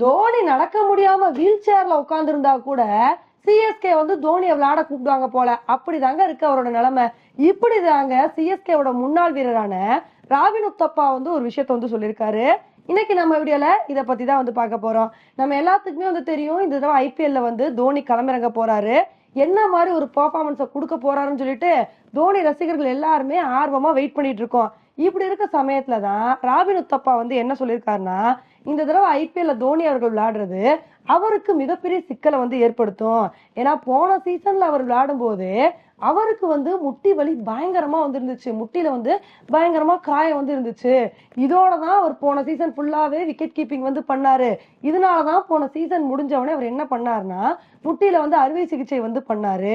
தோனி நடக்க முடியாம வீல் சேர்ல உட்காந்துருந்தா கூட சிஎஸ்கே வந்து தோனியை விளையாட கூப்பிடுவாங்க போல. அப்படிதாங்க இருக்கு அவரோட நிலைமை. இப்படிதாங்க சிஎஸ்கேவோட முன்னாள் வீரரான ராவின் உத்தப்பா வந்து ஒரு விஷயத்த வந்து சொல்லியிருக்காரு. இன்னைக்கு நம்ம வீடியோல இதை பத்தி தான் வந்து பார்க்க போறோம். நம்ம எல்லாத்துக்குமே வந்து தெரியும் இந்த தடவை ஐபிஎல்ல வந்து தோனி களமிறங்க போறாரு. என்ன மாதிரி ஒரு பர்ஃபார்மன்ஸை கொடுக்க போறாருன்னு சொல்லிட்டு தோனி ரசிகர்கள் எல்லாருமே ஆர்வமா வெயிட் பண்ணிட்டு இருக்கோம். இப்படி இருக்க சமயத்துல தான் ராபின் உத்தப்பா வந்து என்ன சொல்லியிருக்காருன்னா இந்த தடவை ஐபிஎல்ல தோனி அவர்கள் விளையாடுறது அவருக்கு மிகப்பெரிய சிக்கலை வந்து ஏற்படுத்தும். ஏன்னா போன சீசன்ல அவர் விளையாடும் போது அவருக்கு வந்து முட்டி வலி பயங்கரமா வந்து இருந்துச்சு முட்டியில வந்து பயங்கரமா காயம் வந்து இருந்துச்சு இதோட தான் அவர் போன சீசன் ஃபுல்லாவே விக்கெட் கீப்பிங் வந்து பண்ணாரு. இதனால தான் போன சீசன் முடிஞ்சவனே அவர் என்ன பண்ணாருன்னா முட்டியில வந்து அறுவை சிகிச்சை வந்து பண்ணாரு.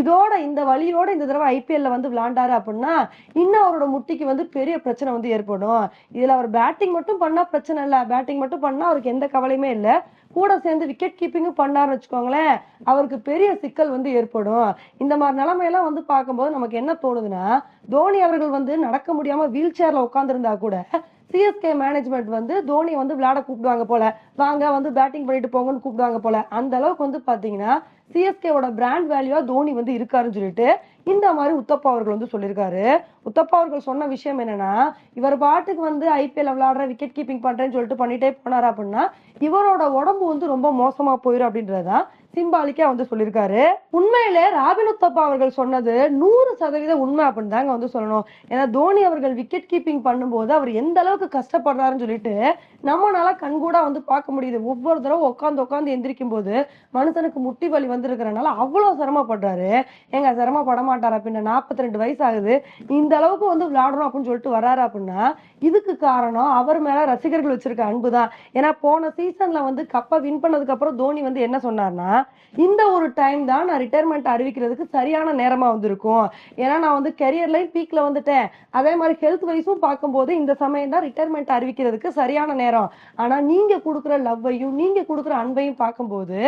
இதோட இந்த வழியோட இந்த தடவை ஐபிஎல்ல வந்து விளையாண்டாரு அப்படின்னா இன்னும் அவரோட முட்டிக்கு வந்து பெரிய பிரச்சனை வந்து ஏற்படும். இதுல அவர் பேட்டிங் மட்டும் பண்ணா பிரச்சனை இல்லை. பேட்டிங் மட்டும் பண்ணா அவருக்கு எந்த கவலையுமே இல்ல. கூட சேர்ந்து விக்கெட் கீப்பிங்கும் பண்ணார்னு வச்சுக்கோங்களேன் அவருக்கு பெரிய சிக்கல் வந்து ஏற்படும். இந்த மாதிரி நிலைமையெல்லாம் வந்து பார்க்கும்போது நமக்கு என்ன தோணுதுன்னா தோனி அவர்கள் வந்து நடக்க முடியாம வீல் சேர்ல உட்காந்துருந்தா கூட சிஎஸ்கே மேனேஜ்மெண்ட் வந்து தோனி வந்து விளையாட கூப்பிடுவாங்க போல. வாங்க வந்து பேட்டிங் பண்ணிட்டு போங்கன்னு கூப்பிடுவாங்க போல. அந்த அளவுக்கு வந்து பாத்தீங்கன்னா சிஎஸ்கேவோட பிராண்ட் வேல்யூவா தோனி வந்து இருக்காருன்னு சொல்லிட்டு இந்த மாதிரி உத்தப்பா அவர்கள் வந்து சொல்லியிருக்காரு. உத்தப்பா அவர்கள் சொன்ன விஷயம் என்னன்னா இவர் பாட்டுக்கு வந்து ஐபிஎல் விளையாடுற விக்கெட் கீப்பிங் பண்றேன்னு சொல்லிட்டு பண்ணிட்டே போனாரு அப்படின்னா இவரோட உடம்பு வந்து ரொம்ப மோசமா போயிடும் அப்படின்றதுதான் சிம்பாலிக்கா வந்து சொல்லியிருக்காரு. உண்மையில ராபின் உத்தப்பா அவர்கள் சொன்னது நூறு சதவீத உண்மை அப்படின்னு தாங்க வந்து சொல்லணும். ஏன்னா தோனி அவர்கள் விக்கெட் கீப்பிங் பண்ணும்போது அவர் எந்த அளவுக்கு கஷ்டப்படுறாருன்னு சொல்லிட்டு நம்மளால கண்கூடா வந்து பார்க்க முடியுது. ஒவ்வொரு தடவை உட்காந்து உட்காந்து எந்திரிக்கும் போது மனுஷனுக்கு முட்டி வலி வந்திருக்கிறனால அவ்வளோ சிரமப்படுறாரு. எங்க சிரமப்பட மாட்டாரா பின்ன? நாற்பத்தி ரெண்டு வயசு ஆகுது இந்த அளவுக்கு வந்து விளையாடணும் அப்படின்னு சொல்லிட்டு வராரு அப்படின்னா இதுக்கு காரணம் அவர் மேல ரசிகர்கள் வச்சிருக்க அன்பு தான் ஏன்னா போன சீசன்ல வந்து கப்பை வின் பண்ணதுக்கு அப்புறம் தோனி வந்து என்ன சொன்னார்னா இந்த ஒரு டைம் தான் நான் ரிட்டையர்மெண்ட் அறிவிக்கிறதுக்கு சரியான நேரமா வந்திருக்கும். ஏன்னா நான் வந்து கெரியர் லைஃப் வந்துட்டேன். அதே மாதிரி ஹெல்த் வைஸும் பார்க்கும்போது இந்த சமயம் தான் ரிட்டையர்மெண்ட் அறிவிக்கிறதுக்கு சரியான நேரம். ஆனா நீங்க கொடுக்குற லவ்வையும் நீங்க கொடுக்குற அன்பையும் பார்க்கும்போது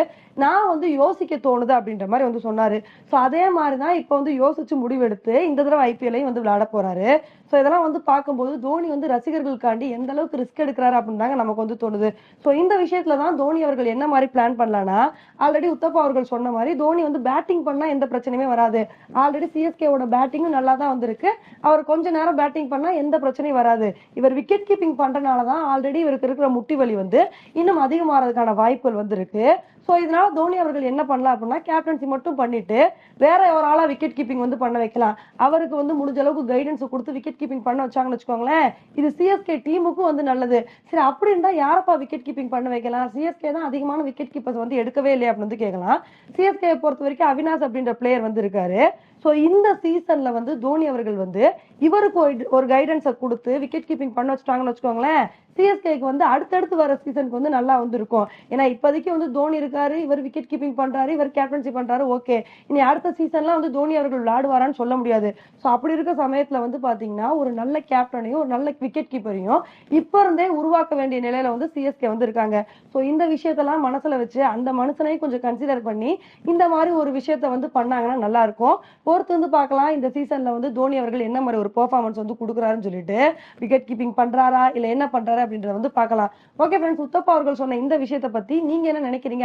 நான் வந்து யோசிக்க தோணுது அப்படின்ற மாதிரி வந்து சொன்னார். ஸோ அதே மாதிரி தான் இப்போ வந்து யோசிச்சு முடிவெடுத்து இந்த தடவை ஐபிஎல்லையும் வந்து விளையாட போறாரு. ஸோ இதெல்லாம் வந்து பார்க்கும்போது தோனி வந்து ரசிகர்களுக்காண்டி எந்த அளவுக்கு ரிஸ்க் எடுக்கிறாரு அப்படின்னு தாங்க நமக்கு வந்து தோணுது. ஸோ இந்த விஷயத்துல தான் தோனி அவர்கள் என்ன மாதிரி பிளான் பண்ணலாம்னா ஆல்ரெடி உத்தப்பா அவர்கள் சொன்ன மாதிரி தோனி வந்து பேட்டிங் பண்ணா எந்த பிரச்சனையுமே வராது. ஆல்ரெடி சிஎஸ்கேவோட பேட்டிங்கும் நல்லா தான் வந்திருக்கு. அவர் கொஞ்ச நேரம் பேட்டிங் பண்ணா எந்த பிரச்சனையும் வராது. இவர் விக்கெட் கீப்பிங் பண்றதுனால தான் ஆல்ரெடி இவருக்கு இருக்கிற முட்டி வலி வந்து இன்னும் அதிகமாகறதுக்கான வாய்ப்புகள் வந்திருக்கு. ஸோ இதனால தோனி அவர்கள் என்ன பண்ணலாம் அப்படின்னா கேப்டன்சி மட்டும் பண்ணிட்டு வேற ஒரு ஆளா விக்கெட் கீப்பிங் வந்து பண்ண வைக்கலாம். அவருக்கு வந்து முடிஞ்ச அளவுக்கு கைடன்ஸ் கொடுத்து விக்கெட் கீப்பிங் பண்ண வச்சாங்கன்னு வச்சுக்கோங்களேன் இது சிஎஸ்கே டீமுக்கும் வந்து நல்லது. சரி அப்படி யாரப்பா விக்கெட் கீப்பிங் பண்ண வைக்கலாம்? சிஎஸ்கே தான் அதிகமான விக்கெட் கீப்பர்ஸ் வந்து எடுக்கவே இல்லையா அப்படின்னு வந்து கேட்கலாம். சிஎஸ்கே பொறுத்த வரைக்கும் அவினாஷ் அப்படின்ற பிளேயர் வந்து இருக்காரு. ஸோ இந்த சீசன்ல வந்து தோனி அவர்கள் வந்து இவருக்கு ஒரு- ஒரு கைடன்ஸை கொடுத்து விக்கெட் கீப்பிங் பண்ண வச்சுட்டாங்கன்னு வச்சுக்கோங்களேன் சிஎஸ்கேக்கு வந்து அடுத்தடுத்து வர சீசனுக்கு வந்து நல்லா வந்து இருக்கும் ஏன்னா இப்போதைக்கு வந்து தோனி இருக்காரு இவர் விக்கெட் கீப்பிங் பண்றாரு இவர் கேப்டன்சி பண்றாரு ஓகே இனி அடுத்த சீசன்லாம் வந்து தோனி அவர்கள் விளையாடுவாரான்னு சொல்ல முடியாது. ஸோ அப்படி இருக்க சமயத்துல வந்து பாத்தீங்கன்னா ஒரு நல்ல கேப்டனையும் ஒரு நல்ல விக்கெட் கீப்பரையும் இப்போ இருந்தே உருவாக்க வேண்டிய நிலையில வந்து சிஎஸ்கே வந்து இருக்காங்க ஸோ இந்த விஷயத்தெல்லாம் மனசுல வச்சு அந்த மனுஷனையும் கொஞ்சம் கன்சிடர் பண்ணி இந்த மாதிரி ஒரு விஷயத்த வந்து பண்ணாங்கன்னா நல்லா இருக்கும் பொறுத்து வந்து பார்க்கலாம் இந்த சீசன்ல வந்து தோனி அவர்கள் என்ன மாதிரி ஒரு பெர்ஃபார்மன்ஸ் வந்து கொடுக்குறாருன்னு சொல்லிட்டு விக்கெட் கீப்பிங் பண்றாரா இல்ல என்ன பண்றாரு அப்படின்றத வந்து பார்க்கலாம் ஓகே ஃப்ரெண்ட்ஸ் உத்தப்பா அவர்கள் சொன்ன இந்த விஷயத்த பத்தி நீங்க என்ன நினைக்கிறீங்க